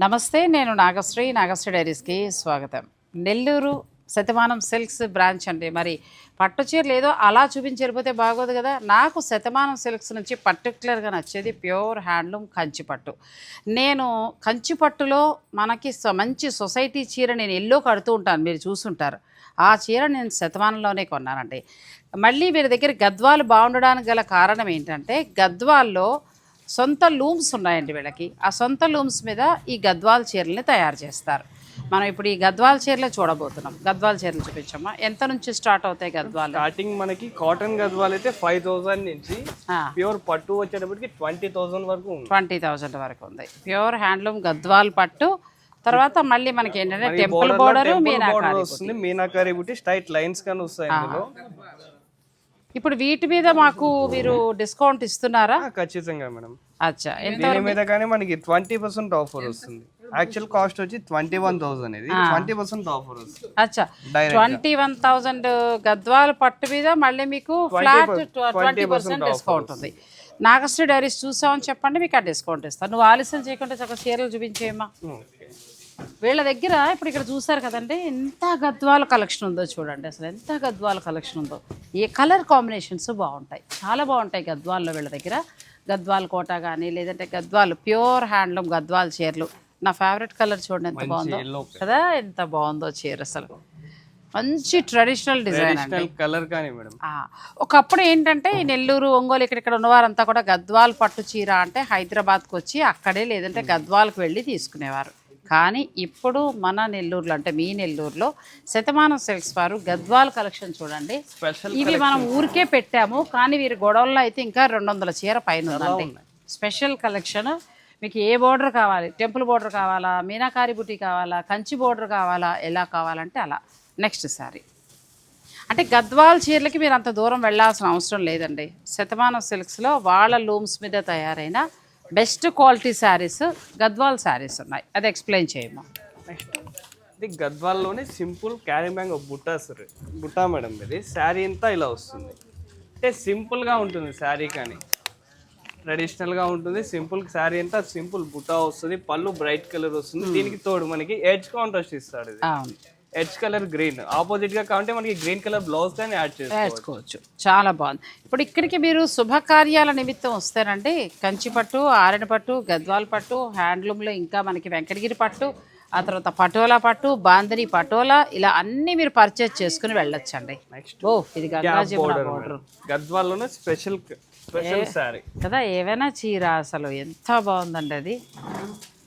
నమస్తే నేను నాగశ్రీ నాగశ్రీ డైరీస్కి స్వాగతం. నెల్లూరు శతమానం సిల్క్స్ బ్రాంచ్ అండి. మరి పట్టు చీరలు ఏదో అలా చూపించి వెళ్ళిపోతే బాగోదు కదా. నాకు శతమానం సిల్క్స్ నుంచి పర్టికులర్గా నచ్చేది ప్యూర్ హ్యాండ్లూమ్ కంచి పట్టు నేను కంచి పట్టులో మనకి స- మంచి సొసైటీ చీర నేను ఎల్లో కడుతూ ఉంటాను మీరు చూసుంటారు. ఆ చీర నేను శతమానంలోనే కొన్నానండి. మళ్ళీ వీరి దగ్గర గద్వాలు బాగుండడానికి గల కారణం ఏంటంటే గద్వాల్లో సొంత లూమ్స్ ఉన్నాయండి వీళ్ళకి. ఆ సొంత లూమ్స్ మీద ఈ గద్వాల చీరల్ని తయారు చేస్తారు. మనం ఇప్పుడు ఈ గద్వాల చీరలే చూడబోతున్నాం. గద్వాల చీరలు చూపించమ్మా. ఎంత నుంచి స్టార్ట్ అవుతాయి గద్వాలు? స్టార్టింగ్ మనకి కాటన్ గద్వాలు అయితే ఫైవ్ థౌసండ్ నుంచి ప్యూర్ పట్టు వచ్చేటప్పటికి ట్వంటీ థౌసండ్ వరకు ట్వంటీ థౌజండ్ వరకు ఉంది. ప్యూర్ హ్యాండ్లూమ్ గద్వాల్ పట్టు. తర్వాత మళ్ళీ మనకి ఏంటంటే టెంపుల్ బోర్డర్ మీనాకారి వస్తుంది. మీనాకారి బుట్టి స్ట్రైట్ లైన్స్ కానీ వస్తాయి ఇప్పుడు వీటి మీద మాకు మీరు డిస్కౌంట్ ఇస్తున్నారా? ఖచ్చితంగా మేడం. అచ్చా. దీని మీద కానీ మనకి ట్వంటీ పర్సెంట్ ఆఫర్ వస్తుంది. యాక్చువల్ కాస్ట్ వచ్చి ట్వంటీ వన్ థౌసండ్ ఇది. ట్వంటీ పర్సెంట్ ఆఫర్ వస్తుంది. అచ్చా. ట్వంటీ వన్ థౌజండ్ గద్వాల పట్టు మీద మళ్ళీ మీకు ఫ్లాట్ ట్వంటీ పర్సెంట్ డిస్కౌంట్ ఉంది. నాగశ్రీ డైరీస్ చూసామని చెప్పండి మీకు ఆ డిస్కౌంట్ ఇస్తాను. నువ్వు ఆలస్యం చేయకుండా చక్కగా చీరలు చూపించేయమ్మా. వీళ్ళ దగ్గర ఇప్పుడు ఇక్కడ చూసారు కదండి ఎంత గద్వాల కలెక్షన్ ఉందో చూడండి అసలు ఎంత గద్వాల కలెక్షన్ ఉందో. ఏ కలర్ కాంబినేషన్స్ బాగుంటాయి చాలా బాగుంటాయి గద్వాల్లో వీళ్ళ దగ్గర. గద్వాల్ కోట కానీ లేదంటే గద్వాలు ప్యూర్ హ్యాండ్లూమ్ గద్వాల్ చీరలు. నా ఫేవరెట్ కలర్ చూడండి ఎంత బాగుందో. కదా ఎంత బాగుందో చీర అసలు. మంచి ట్రెడిషనల్ డిజైన్ కలర్ కానీ మేడం. ఒకప్పుడు ఏంటంటే ఈ నెల్లూరు ఒంగోలు ఇక్కడ ఇక్కడ ఉన్నవారంతా కూడా గద్వాల్ పట్టు చీర అంటే హైదరాబాద్కి వచ్చి అక్కడే లేదంటే గద్వాల్కి వెళ్ళి తీసుకునేవారు. కానీ ఇప్పుడు మన నెల్లూరులో అంటే మీ నెల్లూరులో శతమానం సిల్క్స్ వారు గద్వాల్ కలెక్షన్ చూడండి. ఇవి మనం ఊరికే పెట్టాము కానీ వీరి గొడవల్లో అయితే ఇంకా రెండు వందల చీర పైన ఉందండి. Special collection. మీకు ఏ బోర్డర్ కావాలి? టెంపుల్ బోర్డర్ కావాలా? మీనాకారి బుట్టి కావాలా? కంచి బోర్డర్ కావాలా? ఎలా కావాలంటే అలా. నెక్స్ట్ సారీ. అంటే గద్వాల్ చీరలకి మీరు అంత దూరం వెళ్ళాల్సిన అవసరం లేదండి. శతమానం సిల్క్స్లో వాళ్ళ లూమ్స్ మీద తయారైన బెస్ట్ క్వాలిటీ శారీస్ గద్వాల్ శారీస్ ఉన్నాయి. అది ఎక్స్ప్లెయిన్ చేయము నెక్స్ట్. ఇది గద్వాల్లోనే సింపుల్ క్యారీ బ్యాంగ్ బుట్టా సార్. బుట్టా మేడం ఇది. శారీ అంతా ఇలా వస్తుంది. అంటే సింపుల్గా ఉంటుంది శారీ కానీ. ట్రెడిషనల్గా ఉంటుంది. సింపుల్ శారీ అంతా సింపుల్ బుట్టా వస్తుంది. పళ్ళు బ్రైట్ కలర్ వస్తుంది. దీనికి తోడు మనకి ఎడ్జ్ కాంట్రాస్ట్ ఇస్తాడు ఇది. ఎడ్జ్ కలర్ గ్రీన్ ఆపోజిట్గా కావాలంటే మనకి గ్రీన్ కలర్ బ్లౌజ్ కానీ యాడ్ చేసుకోవచ్చు. చాలా బాగుంది. ఇప్పుడు ఇక్కడికి మీరు శుభకార్యాల నిమిత్తం వస్తారండి. కంచి పట్టు ఆరెణ పట్టు గద్వాల్ పట్టు హ్యాండ్లూమ్లో ఇంకా మనకి వెంకటగిరి పట్టు ఆ తర్వాత పటోలా పట్టు బాందని పటోలా ఇలా అన్నీ మీరు పర్చేజ్ చేసుకుని వెళ్ళొచ్చండి. నెక్స్ట్ ఓ ఇది గద్వాల్లోనే స్పెషల్ స్పెషల్ శారీ కదా ఏవైనా చీర అసలు ఎంత బాగుందండి అది.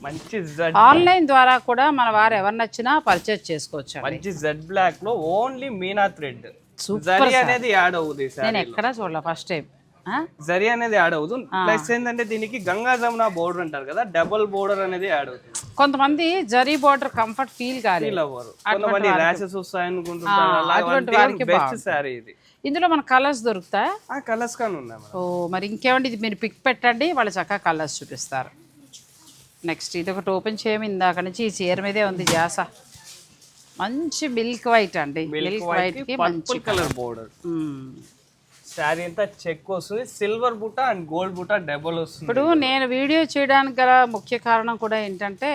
మంచి జెడ్ ఆన్లైన్ ద్వారా కూడా మన వారు ఎవరు నచ్చినా పర్చేజ్ చేసుకోవచ్చు మంచి జెడ్ బ్లాక్లో ఓన్లీ మీనా థ్రెడ్ జరీ అనేది యాడ్ అవుతుంది నేను ఎక్కడా చూడలే ఫస్ట్ టైం జరీ అనేది యాడ్ అవుతుంది ప్లస్ ఏంటంటే దీనికి గంగా జమున బోర్డర్ అంటారు కదా డబుల్ బోర్డర్ అనేది యాడ్ అవుతుంది కొంతమంది జరీ బార్డర్ కంఫర్ట్ ఫీల్ అవ్వరు. కొంతమంది ర్యాషెస్ వస్తాయి అలా బెస్ట్ శారీ ఇది. ఇందులో మన కలర్స్ దొరుకుతాయి? ఆ కలర్స్ కానీ ఉన్నాయి ఓ మరి ఇంకేమండి? ఇది మీరు పిక్ పెట్టండి వాళ్ళు చక్కగా కలర్స్ చూపిస్తారు. నెక్స్ట్ ఇది ఒకటి ఓపెన్ చేయము ఇందాక నుంచి ఈ చీర మీదే ఉంది జాస. మంచి మిల్క్ వైట్ అండి. మిల్క్ వైట్కి మంచి కలర్ బోర్డర్. శారీ అంతా చెక్ వస్తుంది సిల్వర్ బుట్ట అండ్ గోల్డ్ బుట్ట డబుల్ వస్తుంది. ఇప్పుడు నేను వీడియో చేయడానికి గల ముఖ్య కారణం కూడా ఏంటంటే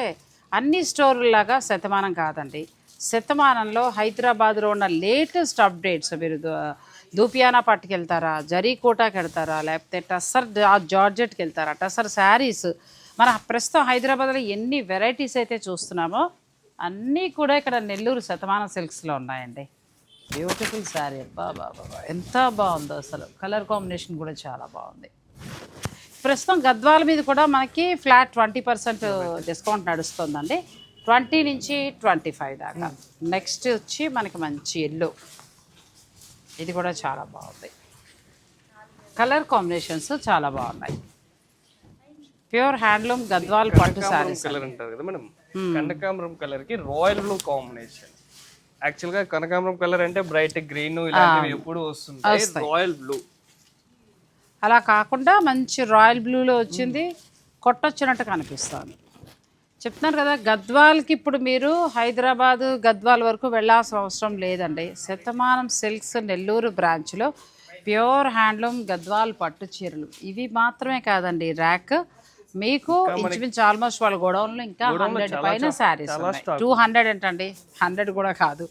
అన్ని స్టోర్లాగా శతమానం కాదండి. శతమానంలో హైదరాబాద్లో ఉన్న లేటెస్ట్ అప్డేట్స్ మీరు దూపియానా పట్టుకెళ్తారా జరీకోటాకి వెళ్తారా లేకపోతే టస్సర్ జా- జార్జెట్కి వెళ్తారా టస్సర్ శారీస్ మన ప్రస్తుతం హైదరాబాద్లో ఎన్ని వెరైటీస్ అయితే చూస్తున్నామో అన్నీ కూడా ఇక్కడ నెల్లూరు శతమానం సిల్క్స్లో ఉన్నాయండి. బ్యూటిఫుల్ శారీ బాబా బాబా ఎంత బాగుందో అసలు. కలర్ కాంబినేషన్ కూడా చాలా బాగుంది. ప్రస్తుతం గద్వాల మీద కూడా మనకి ఫ్లాట్ ట్వంటీ పర్సెంట్ డిస్కౌంట్ నడుస్తుందండి. ట్వంటీ నుంచి ట్వంటీ ఫైవ్ దాకా నెక్స్ట్ వచ్చి మనకి మంచి ఎల్లో ఇది కూడా చాలా బాగుంది. కలర్ కాంబినేషన్స్ చాలా బాగున్నాయి. ప్యూర్ హ్యాండ్లూమ్ గద్వాల్ పట్టు శారీస్ కలర్ అంటారు కదా మేడం? కనకాంబరం కలర్కి రాయల్ బ్లూ కాంబినేషన్. యాక్చువల్గా కనకాంబరం కలర్ అంటే బ్రైట్ గ్రీన్ ఇలాంటివి ఎప్పుడు వస్తుంటాయి. Royal blue. అలా కాకుండా మంచి రాయల్ బ్లూలో వచ్చింది. కొట్టొచ్చినట్టు కనిపిస్తుంది. చెప్తున్నారు కదా గద్వాల్కి ఇప్పుడు మీరు హైదరాబాదు గద్వాల్ వరకు వెళ్ళాల్సిన అవసరం లేదండి. శతమానం సిల్క్స్ నెల్లూరు బ్రాంచ్లో ప్యూర్ హ్యాండ్లూమ్ గద్వాల్ పట్టు చీరలు. ఇవి మాత్రమే కాదండి ర్యాక్. మీకు ఇంచుమించు ఆల్మోస్ట్ వాళ్ళ గోడౌన్లో ఇంకా హండ్రెడ్ పైన శారీస్ టూ హండ్రెడ్ ఏంటండి హండ్రెడ్ కూడా కాదు.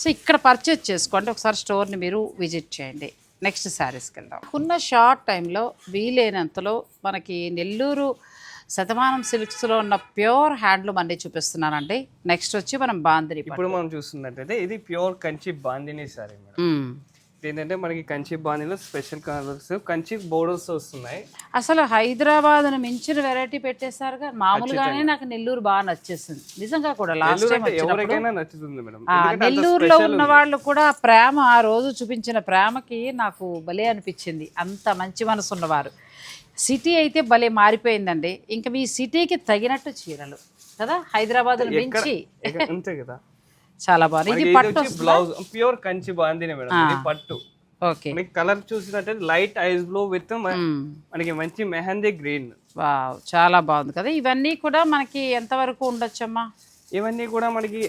సో ఇక్కడ పర్చేజ్ చేసుకోండి. ఒకసారి స్టోర్ని మీరు విజిట్ చేయండి. నెక్స్ట్ శారీస్కి వెళ్దాం. ఉన్న షార్ట్ టైంలో వీలైనంతలో మనకి నెల్లూరు శతమానం సిల్క్స్లో ఉన్న ప్యూర్ హ్యాండ్లూమ్ అన్ని చూపిస్తున్నానండి. నెక్స్ట్ వచ్చి మనం బాందిని ఇప్పుడు మనం చూస్తున్నట్టయితే ఇది pure Kanchi bandhani sorry madam. ఏంటంటే మనకి కంచి బాందిలో స్పెషల్ కలర్స్ కంచి బోర్డర్స్ వస్తున్నాయి. అసలు హైదరాబాద్ను మించిన వెరైటీ పెట్టేశారుగా. మామూలుగానే నాకు నెల్లూరు బాగా నచ్చేసింది. నిజంగా కూడా లాస్ట్ టైం ఎవరికైనా నచ్చుతుంది మేడం. నెల్లూరులో ఉన్న వాళ్ళు కూడా ప్రేమ ఆ రోజు చూపించిన ప్రేమకి నాకు భలే అనిపించింది. అంత మంచి మనసు ఉన్నవారు సిటీ అయితే భలే మారిపోయిందండి. ఇంకా మీ సిటీకి తగినట్టు చీరలు కదా? హైదరాబాద్ మించి. అంతే కదా. చాలా బాగుంది. ఇది పట్టు blouse pure Kanchi bandhani madam. ఇది పట్టు. ఓకే. మనకి కలర్ చూసినట్టయితే లైట్ ఐస్ బ్లూ విత్ మనకి మంచి మెహందీ గ్రీన్. వావ్ చాలా బాగుంది కదా. ఇవన్నీ కూడా మనకి ఎంతవరకు ఉండొచ్చమ్మా? ఇవన్నీ కూడా మనకి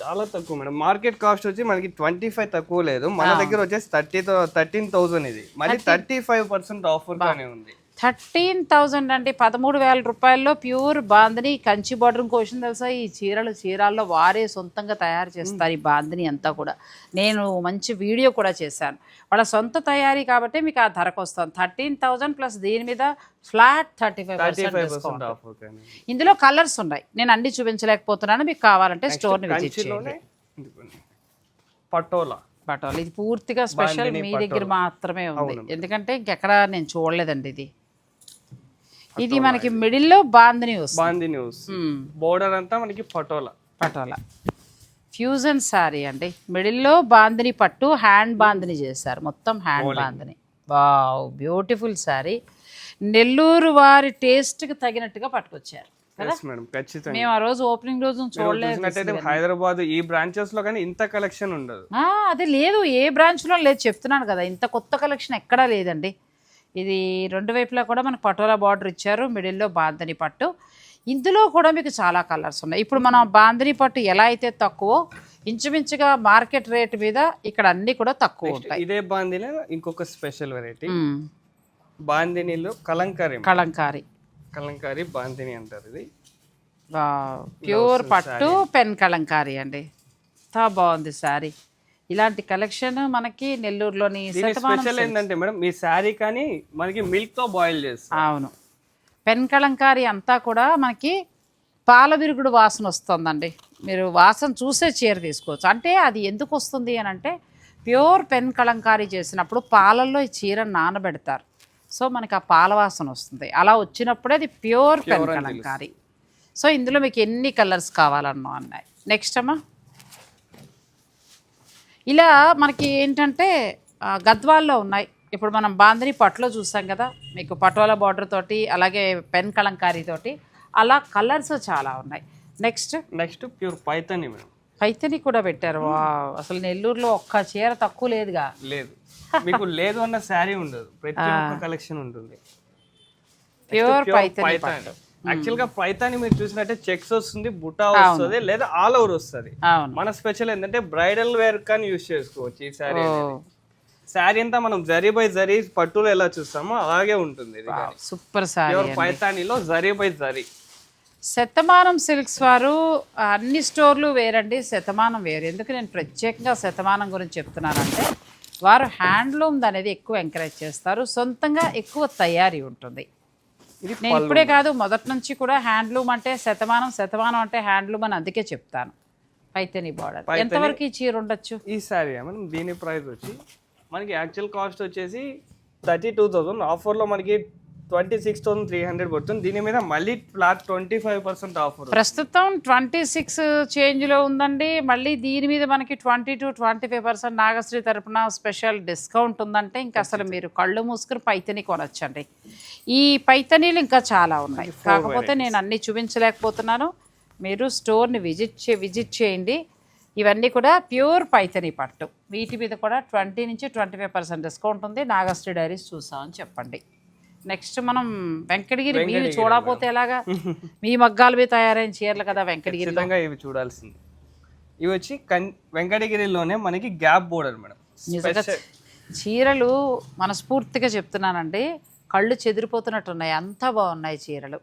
చాలా తక్కువ మేడం. మార్కెట్ కాస్ట్ వచ్చి మనకి ట్వంటీ ఫైవ్ తక్కువ లేదు. మన దగ్గర వచ్చేసి థర్టీ థర్టీన్ థౌసండ్ ఇది. మరి థర్టీ ఫైవ్ పర్సెంట్ ఆఫర్ గానే ఉంది. థర్టీన్ థౌజండ్ అంటే పదమూడు వేల రూపాయల్లో ప్యూర్ బాందిని కంచి బార్డర్ కోసం తెలుసా? ఈ చీరలు చీరాల్లో వారే సొంతంగా తయారు చేస్తారు ఈ బాందిని అంతా కూడా. నేను మంచి వీడియో కూడా చేశాను. వాళ్ళ సొంత తయారీ కాబట్టి మీకు ఆ ధరకు వస్తుంది థర్టీన్ థౌజండ్ ప్లస్ దీని మీద ఫ్లాట్ థర్టీ ఫైవ్ పర్సెంట్ ఇందులో కలర్స్ ఉన్నాయి. నేను అన్ని చూపించలేకపోతున్నాను. మీకు కావాలంటే స్టోర్ని విజిట్ చేయండి. పటోలా. పటోలా. ఇది పూర్తిగా స్పెషల్ మీ దగ్గర మాత్రమే ఉంది. ఎందుకంటే ఇంకెక్కడ నేను చూడలేదండి ఇది. ఇది మనకి మిడిల్లో బాందిని వస్తుంది బాంది న్యూస్ మ్మ్. బోర్డర్ అంతా మనకి పటోలా. పటోలా. ఫ్యూజన్ శారీ అండి. మిడిల్లో బాందిని పట్టు హ్యాండ్ బాందిని చేశారు. మొత్తం hand bandhani. Wow beautiful sari Nellore వారి టేస్ట్కి తగినట్టుగా పట్టుకొచ్చారు. మేము ఆ రోజు ఓపెనింగ్ రోజు చూడలేదు హైదరాబాద్ ఈ బ్రాంచెస్లో కానీ ఇంత కలెక్షన్ ఉండదు. అది లేదు. ఏ బ్రాంచ్లో లేదు. చెప్తున్నాను కదా ఇంత కొత్త కలెక్షన్ ఎక్కడా లేదండి. ఇది రెండు వైపులా కూడా మనకు పటోలా బార్డర్ ఇచ్చారు మిడిల్లో బాందని పట్టు. ఇందులో కూడా మీకు చాలా కలర్స్ ఉన్నాయి. ఇప్పుడు మనం బాందని పట్టు ఎలా అయితే తక్కువ ఇంచుమించుగా మార్కెట్ రేట్ మీద ఇక్కడ అన్నీ కూడా తక్కువ ఉంటాయి. ఇదే బాందిలో ఇంకొక స్పెషల్ వెరైటీ. బాందినిలో కలంకారీ. కలంకారీ. కలంకారీ బాందిని అంటారు ఇది. ప్యూర్ పట్టు పెన్ కలంకారీ అండి. ఎంత బాగుంది శారీ. ఇలాంటి కలెక్షన్ మనకి నెల్లూరులోని స్పెషల్ ఏంటంటే మేడం మీ శారీ కానీ మనకి మిల్క్తో బాయిల్ చేస్తాం అవును. పెన్ కలంకారీ అంతా కూడా మనకి పాల విరుగుడు వాసన వస్తుందండి. మీరు వాసన చూసే చీర తీసుకోవచ్చు. అంటే అది ఎందుకు వస్తుంది అని అంటే ప్యూర్ పెన్ కలంకారీ చేసినప్పుడు పాలల్లో ఈ చీర నానబెడతారు. సో మనకి ఆ పాల వాసన వస్తుంది. అలా వచ్చినప్పుడే అది ప్యూర్ పెన్ కలంకారీ. సో ఇందులో మీకు ఎన్ని కలర్స్ కావాలన్నో అన్నాయి. నెక్స్ట్ అమ్మా. ఇలా మనకి ఏంటంటే గద్వాల్లో ఉన్నాయి. ఇప్పుడు మనం బాందిని పట్టులో చూసాం కదా మీకు పటోలా బార్డర్ తోటి అలాగే పెన్ కలంకారీ తోటి అలా కలర్స్ చాలా ఉన్నాయి. Next next pure Paithani madam. Paithani కూడా పెట్టారు. వా అసలు నెల్లూరులో ఒక్క చీర తక్కువ లేదుగా. లేదు. మీకు లేదు అన్న శారీ ఉండదు. ప్రతి ఒక్క కలెక్షన్ ఉంటుంది. ప్యూర్ పైతాని యాక్చువల్గా పైతాని మీరు చూసినట్టే చెక్స్ వస్తుంది బుటా వస్తుంది లేదా ఆల్ ఓవర్ వస్తుంది. మన స్పెషల్ ఏంటంటే బ్రైడల్ వేర్ కానీ యూస్ చేసుకోవచ్చు ఈ శారీ ఓ. శారీ అంతా మనం జరీ బై జరీ పట్టులో ఎలా చూస్తామో అలాగే ఉంటుంది సూపర్ సారీ పైతానిలో జరీ బై జరీ. శతమానం సిల్క్స్ వారు అన్ని స్టోర్లు వేరండి శతమానం వేరు. ఎందుకు నేను ప్రత్యేకంగా శతమానం గురించి చెప్తున్నానంటే వారు హ్యాండ్లూమ్ అనేది ఎక్కువ ఎంకరేజ్ చేస్తారు సొంతంగా ఎక్కువ తయారీ ఉంటుంది. ఇది నేను ఇప్పుడే కాదు మొదటి నుంచి కూడా హ్యాండ్లూమ్ అంటే శతమానం శతమానం అంటే హ్యాండ్లూమ్ అని అందుకే చెప్తాను. పైతని బార్డర్. ఎంతవరకు ఈ చీర ఉండొచ్చు? ఈ శారీ మనం దీని ప్రైస్ వచ్చి మనకి యాక్చువల్ కాస్ట్ వచ్చేసి థర్టీ టూ థౌసండ్ ఆఫర్లో మనకి twenty six thousand three hundred పడుతుంది. దీని మీద మళ్ళీ flat twenty five percent offer ప్రస్తుతం ట్వంటీ సిక్స్ చేంజ్లో ఉందండి. మళ్ళీ దీని మీద మనకి twenty to twenty five percent Nagasri తరపున స్పెషల్ డిస్కౌంట్ ఉందంటే ఇంకా అసలు మీరు కళ్ళు మూసుకుని పైతని కొనొచ్చండి. ఈ పైతనీలు ఇంకా చాలా ఉన్నాయి. కాకపోతే నేను అన్ని చూపించలేకపోతున్నాను. మీరు స్టోర్ని విజిట్ చే విజిట్ చేయండి. ఇవన్నీ కూడా ప్యూర్ పైతని పట్టు. వీటి మీద కూడా ట్వంటీ నుంచి ట్వంటీ ఫైవ్ పర్సెంట్ డిస్కౌంట్ ఉంది. నాగశ్రీ డైరీస్ చూసామని చెప్పండి. నెక్స్ట్ మనం వెంకటగిరి మీరు చూడకపోతే ఎలాగా? మీ మగ్గాల మీద తయారైన చీరలు కదా వెంకటగిరి ఇవి చూడాల్సింది. ఇవి వచ్చి వెంకటగిరిలోనే మనకి గ్యాప్ బోర్డర్ మేడం. చీరలు మనస్ఫూర్తిగా చెప్తున్నానండి. కళ్ళు చెదిరిపోతున్నట్టున్నాయి. అంత బాగున్నాయి చీరలు.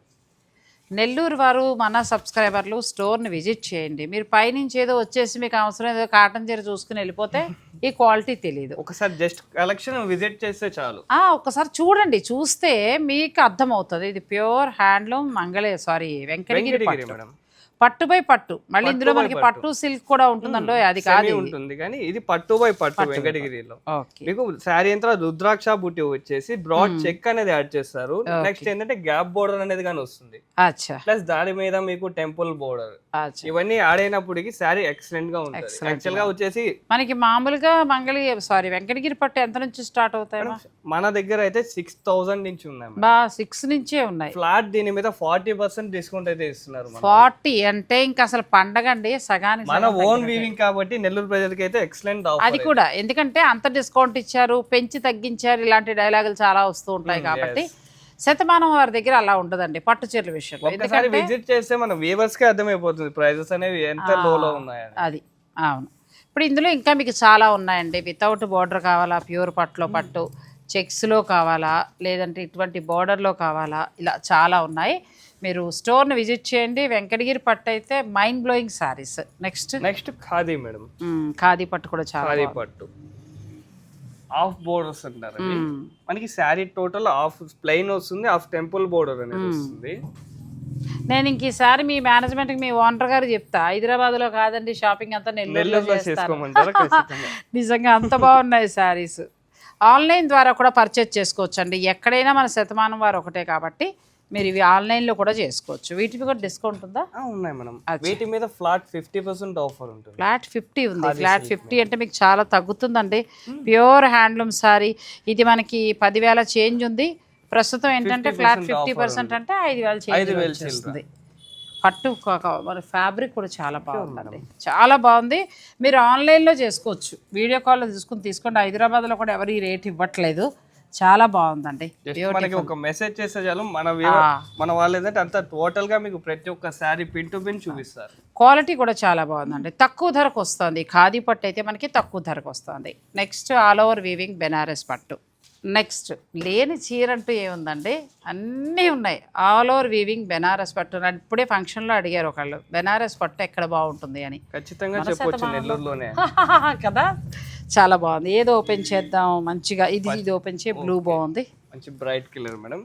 నెల్లూరు వారు మన సబ్స్క్రైబర్లు స్టోర్ని విజిట్ చేయండి. మీరు పైనుంచి ఏదో వచ్చేసి మీకు అవసరం ఏదో కాటన్ చీర చూసుకుని వెళ్ళిపోతే ఈ క్వాలిటీ తెలియదు ఒకసారి జస్ట్ కలెక్షన్ విజిట్ చేస్తే చాలు. ఆ, ఒక్కసారి చూడండి. చూస్తే మీకు అర్థమవుతుంది. ఇది ప్యూర్ హ్యాండ్లూమ్ మంగళే సారీ వెంకటగిరి మేడం. పట్టు బై పట్టు. మళ్ళీ ఇందులో మనకి పట్టు. సిల్క్ కూడా ఉంటుందండో అది కాదు. ఉంటుంది కానీ ఇది పట్టు బై పట్టు వెంకటగిరిలో. మీకు శారీ అంతా రుద్రాక్ష బుట్టి వచ్చేసి బ్రాడ్ చెక్ అనేది యాడ్ చేస్తారు. నెక్స్ట్ ఏంటంటే గ్యాప్ బోర్డర్ అనేది కానీ వస్తుంది. ప్లస్ దాని మీద మీకు టెంపుల్ బోర్డర్. ఇవన్నీ యాడ్ అయినప్పటికి శారీ ఎక్సలెంట్గా ఉంటుంది. యాక్చువల్గా వచ్చేసి మనకి మామూలుగా మంగళి సారీ వెంకటగిరి పట్టు ఎంత నుంచి స్టార్ట్ అవుతాయి మన దగ్గర అయితే సిక్స్ థౌసండ్ నుంచి ఉన్నాయి బా సిక్స్ నుంచే ఉన్నాయి. ఫ్లాట్ దీని మీద ఫార్టీ పర్సెంట్ డిస్కౌంట్ అయితే ఇస్తున్నారు ఫార్టీ అంటే ఇంకా అసలు పండగ అండి సగానికి మన ఓన్. వీవింగ్ కాబట్టి నెల్లూరు ప్రజలకి అయితే ఎక్సలెంట్ అది కూడా. ఎందుకంటే అంత డిస్కౌంట్ ఇచ్చారు పెంచి తగ్గించారు ఇలాంటి డైలాగులు చాలా వస్తూ ఉంటాయి కాబట్టి శతమానం వారి దగ్గర అలా ఉండదండి పట్టు చీరల విషయంలో. ఎందుకంటే విజిట్ చేస్తే మన కి అర్థమైపోతుంది ప్రైజెస్ అనేవి ఎంత లోలో అది. అవును. ఇప్పుడు ఇందులో ఇంకా మీకు చాలా ఉన్నాయండి. వితౌట్ బార్డర్ కావాలా ప్యూర్ పట్టులో పట్టు చెక్స్లో కావాలా లేదంటే ఇటువంటి బార్డర్లో కావాలా ఇలా చాలా ఉన్నాయి. మీరు స్టోర్ని విజిట్ చేయండి. వెంకటగిరి పట్టు అయితే mind blowing saris next next khadi madam. Khadi పట్టు కూడా చాలా ఖాదీ పట్టు. హాఫ్ బోర్డర్స్ అంటారు. మనకి శారీ టోటల్ హాఫ్ ప్లెయిన్ వస్తుంది హాఫ్ టెంపుల్ బోర్డర్ అనేది వస్తుంది. నేను ఇంక ఈసారి మీ మేనేజ్మెంట్కి మీ ఓనర్ గారు చెప్తా. హైదరాబాద్లో కాదండి షాపింగ్ అంతా నెల్లూరులో నిజంగా అంత బాగున్నాయి శారీస్ ఆన్లైన్ ద్వారా కూడా పర్చేజ్ చేసుకోవచ్చు అండి ఎక్కడైనా మన శతమానం వారు ఒకటే కాబట్టి మీరు ఇవి ఆన్లైన్లో కూడా చేసుకోవచ్చు. వీటికి కూడా డిస్కౌంట్ ఉందా? ఉన్నాయి మేడం. వీటి మీద ఫ్లాట్ ఫిఫ్టీ పర్సెంట్ ఆఫర్ ఉంటుంది. ఫ్లాట్ ఫిఫ్టీ ఉంది. ఫ్లాట్ ఫిఫ్టీ అంటే మీకు చాలా తగ్గుతుందండి. Pure handloom sari. ఇది మనకి పదివేల చేంజ్ ఉంది. ప్రస్తుతం ఏంటంటే ఫ్లాట్ ఫిఫ్టీ పర్సెంట్ అంటే ఐదు వేల చేంజ్ వచ్చేస్తుంది. పట్టు మన ఫ్యాబ్రిక్ కూడా చాలా బాగుందండి. చాలా బాగుంది. మీరు ఆన్లైన్లో చేసుకోవచ్చు. వీడియో కాల్లో తీసుకుని తీసుకోండి. హైదరాబాద్లో కూడా ఎవరు ఈ రేట్ ఇవ్వట్లేదు. చాలా బాగుందండి. మనకి ఒక మెసేజ్ చేస్తే చాలు. మన మన వాళ్ళు ఏంటంటే అంత టోటల్గా మీకు ప్రతి ఒక్క శారీ పిన్ టు పిన్ చూపిస్తారు. క్వాలిటీ కూడా చాలా బాగుందండి. తక్కువ ధరకు వస్తుంది. ఖాదీ పట్టు అయితే మనకి తక్కువ ధరకు వస్తుంది. Next all over weaving Banaras పట్టు. నెక్స్ట్ లేని చీర అంటూ ఏముందండి? అన్నీ ఉన్నాయి. ఆల్ ఓవర్ వీవింగ్ బెనారస్ పట్టు ఇప్పుడే ఫంక్షన్లో అడిగారు ఒకళ్ళు. బెనారస్ పట్టు ఎక్కడ బాగుంటుంది అని. ఖచ్చితంగా చెప్పొచ్చు నెల్లూరులోనే. కదా? చాలా బాగుంది. ఏది ఓపెన్ చేద్దాం మంచిగా ఇది ఇది ఓపెన్ చేయి బ్లూ బాగుంది. మంచి బ్రైట్ కలర్ మేడం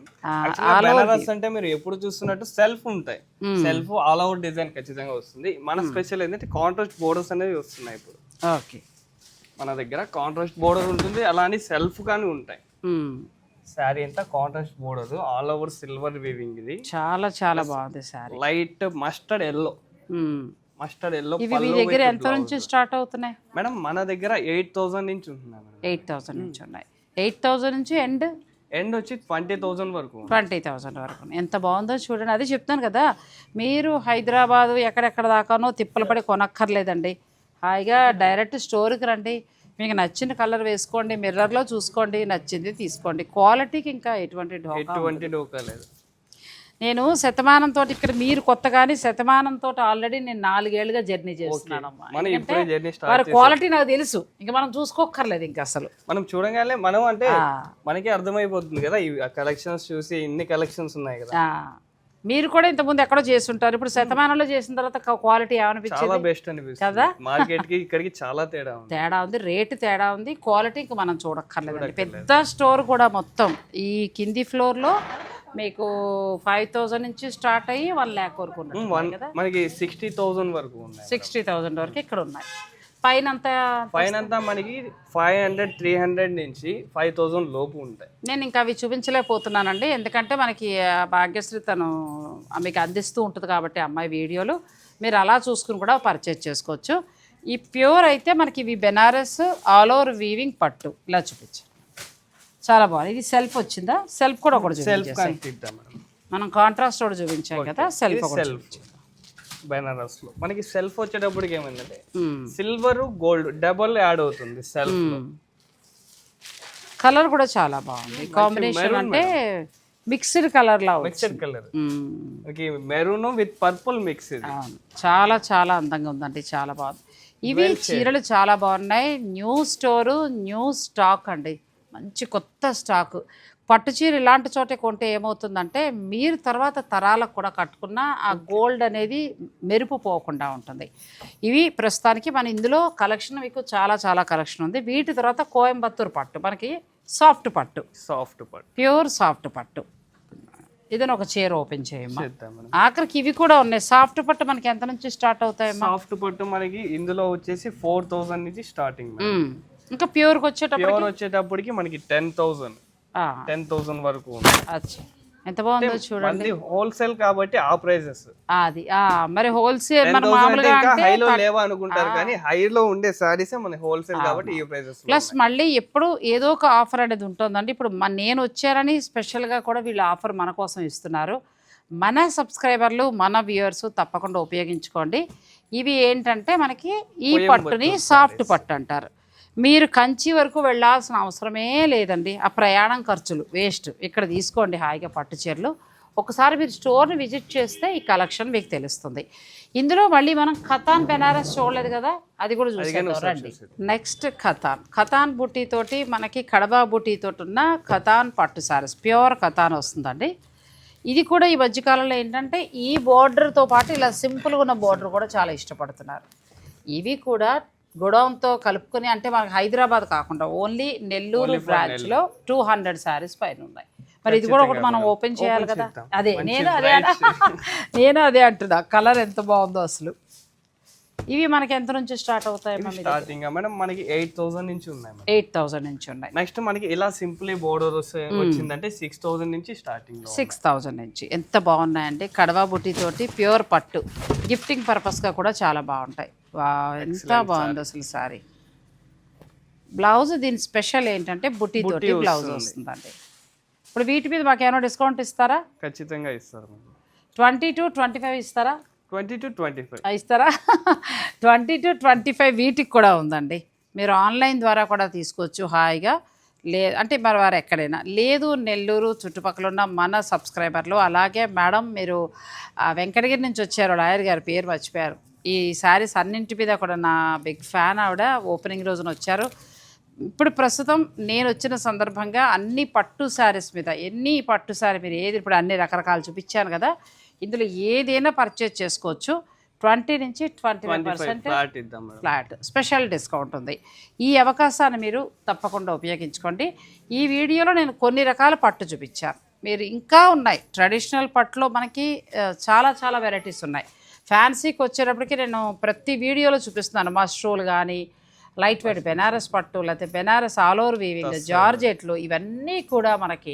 బెనారస్ అంటే మీరు ఎప్పుడు చూస్తున్నట్టు సెల్ఫ్ ఉంటాయి. సెల్ఫ్ ఆల్ అవుట్ డిజైన్ ఖచ్చితంగా వస్తుంది. మన స్పెషల్ ఏంటంటే కాంట్రాస్ట్ బోర్డర్స్ అనేవి వస్తున్నాయి ఇప్పుడు. ఓకే మన దగ్గర కాంట్రాస్ట్ బోర్డర్ ఉంటుంది. అలానే సెల్ఫ్ కానీ ఉంటాయి. శారీ అంతా contrast border all over silver weaving ఇది. చాలా చాలా బాగుంది sari light mustard yellow mustard yellow ఇవి మీ దగ్గర ఎంత నుంచి స్టార్ట్ అవుతున్నాయి? మేడం మన దగ్గర ఎయిట్ థౌసండ్ నుంచి ఉంటున్నాయి మేడం. ఎయిట్ థౌసండ్ నుంచి ఉన్నాయి. ఎయిట్ థౌసండ్ నుంచి ఎండ్? ఎండ్ వచ్చి ట్వంటీ థౌసండ్ వరకు. ట్వంటీ థౌసండ్ వరకు. ఎంత బాగుందో చూడండి. అదే చెప్తాను కదా మీరు హైదరాబాదు ఎక్కడెక్కడ దాకానో తిప్పలు పడి కొనక్కర్లేదండి. హాయిగా డైరెక్ట్ స్టోర్కి రండి. మీకు నచ్చిన కలర్ వేసుకోండి మిర్రర్లో చూసుకోండి నచ్చింది తీసుకోండి. క్వాలిటీకి ఇంకా ఎటువంటి ఎటువంటి డోకా లేదు. నేను శతమానంతో ఇక్కడ మీరు కొత్త కానీ శతమానంతో ఆల్రెడీ నేను నాలుగేళ్ళుగా జర్నీ చేస్తున్నాను అమ్మా మనం ఇప్పుడే జర్నీ స్టార్ట్ వారి క్వాలిటీ నాకు తెలుసు. ఇంకా మనం చూసుకోక్కర్లేదు ఇంకా అసలు. మనం చూడగానే మనం అంటే మనకి అర్థమైపోతుంది కదా ఈ కలెక్షన్స్ చూసి ఇన్ని కలెక్షన్స్ ఉన్నాయి కదా. మీరు కూడా ఇంతకుముందు ఎక్కడో చేస్తుంటారు. ఇప్పుడు శతమానంలో చేసిన తర్వాత క్వాలిటీ ఏమనిపించింది? చాలా బెస్ట్ అనిపిస్తుంది. మార్కెట్కి ఇక్కడికి చాలా తేడా ఉంది. తేడా ఉంది రేటు తేడా ఉంది క్వాలిటీ ఇంకా మనం చూడక్కర్లేదండి. పెద్ద స్టోర్ కూడా మొత్తం ఈ కింది ఫ్లోర్లో మీకు ఫైవ్ థౌజండ్ నుంచి స్టార్ట్ అయ్యి వన్ ల్యాక్ వరకు వన్ ఉన్నాయి కదా? మనకి సిక్స్టీ థౌసండ్ వరకు ఉన్నాయి. సిక్స్టీ థౌజండ్ వరకు ఇక్కడ ఉన్నాయి. పైన పైన మనకి ఫైవ్ హండ్రెడ్ త్రీ హండ్రెడ్ నుంచి ఫైవ్ థౌసండ్ లోపు ఉంటాయి. నేను ఇంకా అవి చూపించలేకపోతున్నానండి. ఎందుకంటే మనకి భాగ్యశ్రీ తను మీకు అందిస్తూ ఉంటుంది కాబట్టి అమ్మాయి వీడియోలు. మీరు అలా చూసుకుని కూడా పర్చేజ్ చేసుకోవచ్చు. ఈ ప్యూర్ అయితే మనకి ఇవి బెనారస్ ఆల్ ఓవర్ వీవింగ్ పట్టు. ఇలా చూపించు. చాలా బాగుంది. ఇది సెల్ఫ్ వచ్చిందా? సెల్ఫ్ కూడా ఒకటి సెల్ఫ్ మనం కాంట్రాస్ట్ కూడా చూపించాం కదా సెల్ఫ్ సెల్ఫ్ బెనారస్లో మనకి సెల్ఫ్ వచ్చేటప్పటికి ఏమైందంటే. సిల్వర్ గోల్డ్ డబల్ యాడ్ అవుతుంది సెల్ఫ్ కలర్ కూడా చాలా బాగుంది. కాంబినేషన్ అంటే మిక్స్డ్ కలర్ లా మిక్సెడ్ కలర్. మనకి మెరూన్ విత్ పర్పుల్ మిక్స్ చాలా చాలా అందంగా ఉందండి. చాలా బాగుంది. ఇవి చీరలు చాలా బాగున్నాయి. న్యూ స్టోరు న్యూ స్టాక్ అండి. మంచి కొత్త స్టాక్. పట్టు చీర ఇలాంటి చోటే కొంటే ఏమవుతుందంటే మీరు తర్వాత తరాలకు కూడా కట్టుకున్న ఆ గోల్డ్ అనేది మెరుపు పోకుండా ఉంటుంది. ఇవి ప్రస్తుతానికి మన ఇందులో కలెక్షన్ మీకు చాలా చాలా కలెక్షన్ ఉంది. వీటి తర్వాత కోయంబత్తూరు పట్టు మనకి సాఫ్ట్ పట్టు. సాఫ్ట్ పట్టు. ప్యూర్ సాఫ్ట్ పట్టు. ఇది ఒక చీర ఓపెన్ చేయమ్మా. ఆఖరికి ఇవి కూడా ఉన్నాయి. సాఫ్ట్ పట్టు మనకి ఎంత నుంచి స్టార్ట్ అవుతాయమ్మా? సాఫ్ట్ పట్టు మనకి ఇందులో వచ్చేసి ఫోర్ థౌసండ్ నుంచి స్టార్టింగ్. ఇంకా ప్యూర్కి వచ్చేటప్పుడు ప్యూర్ వచ్చేటప్పటికి మనకి టెన్ థౌసండ్. ఆ, టెన్ థౌసండ్ వరకు ఉంది. అచ్చా. ఎంత బాగుందో చూడండి. హోల్సేల్ కాబట్టి ఆ ప్రైజెస్. అది. ఆ, మరి హోల్సేల్ మన మామూలుగా అంటే హైలో లేవా అనుకుంటారు కానీ హైలో ఉండే సారీస్ మన హోల్సేల్ కాబట్టి ఈ ప్రైజెస్ ప్లస్ మళ్ళీ ఎప్పుడు ఏదో ఒక ఆఫర్ అనేది ఉంటుందండి. ఇప్పుడు నేను వచ్చారని స్పెషల్గా కూడా వీళ్ళు ఆఫర్ మన కోసం ఇస్తున్నారు. మన సబ్స్క్రైబర్లు మన వ్యూవర్స్ తప్పకుండా ఉపయోగించుకోండి. ఇవి ఏంటంటే మనకి ఈ పట్టుని సాఫ్ట్ పట్టు అంటారు. మీరు కంచి వరకు వెళ్ళాల్సిన అవసరమే లేదండి. ఆ ప్రయాణం ఖర్చులు వేస్ట్. ఇక్కడ తీసుకోండి హాయిగా పట్టు చీరలు. ఒకసారి మీరు స్టోర్ని విజిట్ చేస్తే ఈ కలెక్షన్ మీకు తెలుస్తుంది. ఇందులో మళ్ళీ మనం ఖతాన్ బెనారస్ చూడలేదు కదా అది కూడా చూసేద్దాం. రండి. నెక్స్ట్ ఖతాన్. ఖతాన్ బుట్టి తోటి మనకి కడబా బుట్టి తోటి ఉన్న ఖతాన్ పట్టు సారీస్ ప్యూర్ ఖతాన్ వస్తుందండి. ఇది కూడా ఈ మధ్యకాలంలో ఏంటంటే ఈ బార్డర్తో పాటు ఇలా సింపుల్గా ఉన్న బార్డర్ కూడా చాలా ఇష్టపడుతున్నారు. ఇవి కూడా గుడౌన్తో కలుపుకొని అంటే మనకి హైదరాబాద్ కాకుండా ఓన్లీ నెల్లూరు బ్రాంచ్లో టూ హండ్రెడ్ శారీస్ పైన ఉన్నాయి. మరి ఇది కూడా ఒకటి మనం ఓపెన్ చేయాలి కదా. అదే నేను అదే నేను అదే అంటున్నా. కలర్ ఎంత బాగుందో అసలు. ఇవి మనకి ఎంత నుంచి స్టార్ట్ అవుతాయి స్టార్టింగ్ మేడం మనకి ఎయిట్ థౌసండ్ నుంచి ఉన్నాయి ఎయిట్ థౌజండ్ నుంచి ఉన్నాయి. నెక్స్ట్ మనకి ఇలా సింపుల్ బోర్డర్ వచ్చిందంటే సిక్స్ థౌసండ్ నుంచి స్టార్టింగ్ సిక్స్ థౌజండ్ నుంచి. ఎంత బాగున్నాయండి కడవా బుట్టి తోటి ప్యూర్ పట్టు. గిఫ్టింగ్ పర్పస్గా కూడా చాలా బాగుంటాయి. ఎంత బాగుంది అసలు సారీ. బ్లౌజ్ దీని స్పెషల్ ఏంటంటే బుట్టి తోటి బ్లౌజ్ వస్తుందండి. ఇప్పుడు వీటి మీద మాకు ఏమైనా డిస్కౌంట్ ఇస్తారా? ఖచ్చితంగా ఇస్తారు ట్వంటీ టు ట్వంటీ ఫైవ్ ఇస్తారా? Twenty to twenty five. ఇస్తారా? ట్వంటీ టు ట్వంటీ ఫైవ్ వీటికి కూడా ఉందండి. మీరు ఆన్లైన్ ద్వారా కూడా తీసుకోవచ్చు హాయిగా. లే అంటే మరి వారు ఎక్కడైనా. లేదు నెల్లూరు చుట్టుపక్కల ఉన్న మన సబ్స్క్రైబర్లు అలాగే మేడం మీరు వెంకటగిరి నుంచి వచ్చారు లాయర్ గారి పేరు మర్చిపోయారు. ఈ శారీస్ అన్నింటి మీద కూడా నా బిగ్ ఫ్యాన్ ఆవిడ ఓపెనింగ్ రోజున వచ్చారు. ఇప్పుడు ప్రస్తుతం నేను వచ్చిన సందర్భంగా అన్ని పట్టు శారీస్ మీద ఎన్ని పట్టు శారీ మీరు ఏది ఇప్పుడు అన్ని రకరకాలు చూపించాను కదా ఇందులో ఏదైనా పర్చేజ్ చేసుకోవచ్చు. ట్వంటీ నుంచి twenty five percent flat special discount ఉంది. ఈ అవకాశాన్ని మీరు తప్పకుండా ఉపయోగించుకోండి. ఈ వీడియోలో నేను కొన్ని రకాల పట్టు చూపించాను. మీరు ఇంకా ఉన్నాయి. ట్రెడిషనల్ పట్టులో మనకి చాలా చాలా వెరైటీస్ ఉన్నాయి. ఫ్యాన్సీకి వచ్చేటప్పటికి నేను ప్రతి వీడియోలో చూపిస్తున్నాను. మస్ట్రోల్ కానీ లైట్ వెయిట్ బెనారస్ పట్టు లేకపోతే బెనారస్ ఆల్ ఓవర్ వీవింగ్ జార్జెట్లు ఇవన్నీ కూడా మనకి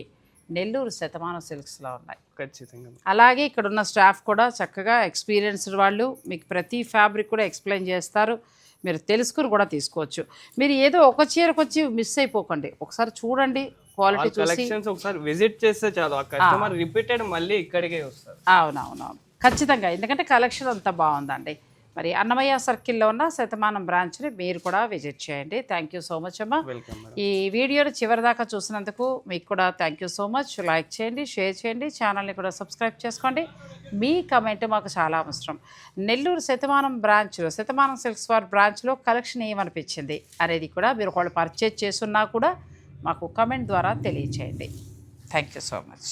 నెల్లూరు శతమానం సిల్క్స్లో ఉన్నాయి. ఖచ్చితంగా. అలాగే ఇక్కడ ఉన్న స్టాఫ్ కూడా చక్కగా ఎక్స్పీరియన్స్డ్ వాళ్ళు. మీకు ప్రతి ఫ్యాబ్రిక్ కూడా ఎక్స్ప్లెయిన్ చేస్తారు. మీరు తెలుసుకుని కూడా తీసుకోవచ్చు. మీరు ఏదో ఒక చీరకు వచ్చి మిస్ అయిపోకండి. ఒకసారి చూడండి క్వాలిటీ కలెక్షన్స్ ఒకసారి విజిట్ చేస్తే చాలు. కస్టమర్ రిపీటెడ్ మళ్ళీ ఇక్కడికే వస్తారు. అవునవునవును. ఖచ్చితంగా. ఎందుకంటే కలెక్షన్ అంతా బాగుందండి. మరి అన్నమయ్య సర్కిల్లో ఉన్న శతమానం బ్రాంచ్ని మీరు కూడా విజిట్ చేయండి. థ్యాంక్ యూ సో మచ్ అమ్మా. ఈ వీడియోని చివరిదాకా చూసినందుకు మీకు కూడా thank you so much like చేయండి షేర్ చేయండి ఛానల్ని కూడా సబ్స్క్రైబ్ చేసుకోండి. మీ కమెంట్ మాకు చాలా అవసరం. నెల్లూరు శతమానం బ్రాంచ్లో శతమానం సిల్క్స్ వార్ బ్రాంచ్లో కలెక్షన్ ఏమనిపించింది అనేది కూడా మీరు ఒకళ్ళు పర్చేజ్ చేసున్నా కూడా మాకు కమెంట్ ద్వారా తెలియచేయండి. Thank you so much